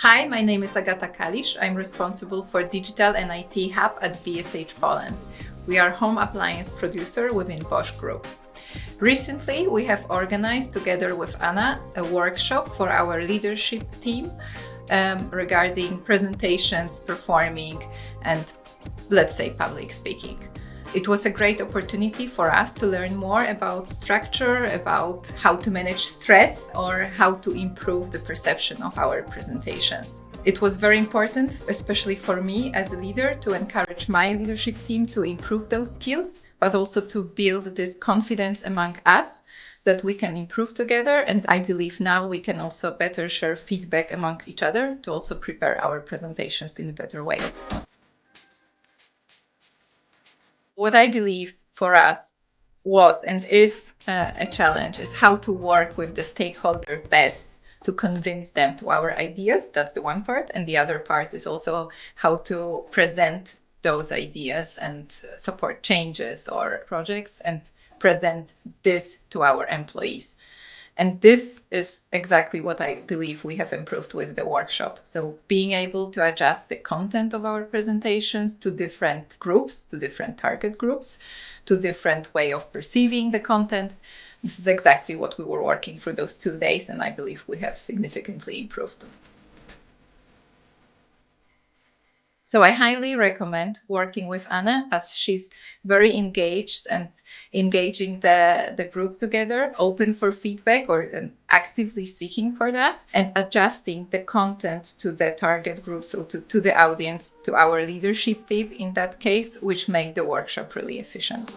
Hi, my name is Agata Kalisz. I'm responsible for digital and IT hub at BSH Poland. We are home appliance producer within Bosch Group. Recently, we have organized together with Anna a workshop for our leadership team um, regarding presentations, performing, and let's say public speaking. It was a great opportunity for us to learn more about structure, about how to manage stress, or how to improve the perception of our presentations. It was very important, especially for me as a leader, to encourage my leadership team to improve those skills, but also to build this confidence among us that we can improve together. And I believe now we can also better share feedback among each other to also prepare our presentations in a better way. What I believe for us was and is uh, a challenge is how to work with the stakeholder best to convince them to our ideas. That's the one part. And the other part is also how to present those ideas and support changes or projects and present this to our employees. And this is exactly what I believe we have improved with the workshop. So being able to adjust the content of our presentations to different groups, to different target groups, to different way of perceiving the content. This is exactly what we were working for those two days, and I believe we have significantly improved. So I highly recommend working with Anna as she's very engaged and engaging the, the group together, open for feedback or actively seeking for that and adjusting the content to the target group, so to, to the audience, to our leadership team in that case, which make the workshop really efficient.